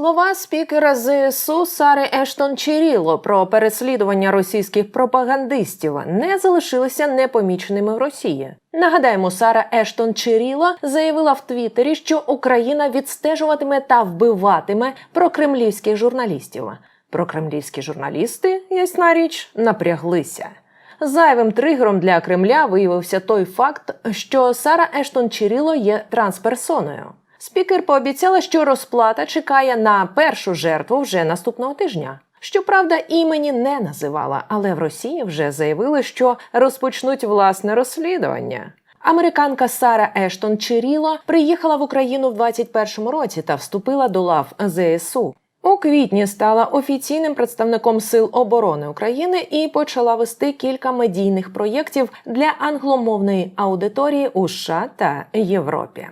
Слова спікера ЗСУ Сари Ештон Чіріло про переслідування російських пропагандистів не залишилися непоміченими в Росії. Нагадаємо, Сара Ештон Чиріло заявила в Твіттері, що Україна відстежуватиме та вбиватиме прокремлівських журналістів. Прокремлівські журналісти, ясна річ, напряглися. Зайвим тригером для Кремля виявився той факт, що Сара Ештон Чиріло є трансперсоною. Спікер пообіцяла, що розплата чекає на першу жертву вже наступного тижня. Щоправда, імені не називала, але в Росії вже заявили, що розпочнуть власне розслідування. Американка Сара Ештон Чиріло приїхала в Україну в 21-му році та вступила до лав ЗСУ. У квітні стала офіційним представником Сил оборони України і почала вести кілька медійних проєктів для англомовної аудиторії у США та Європі.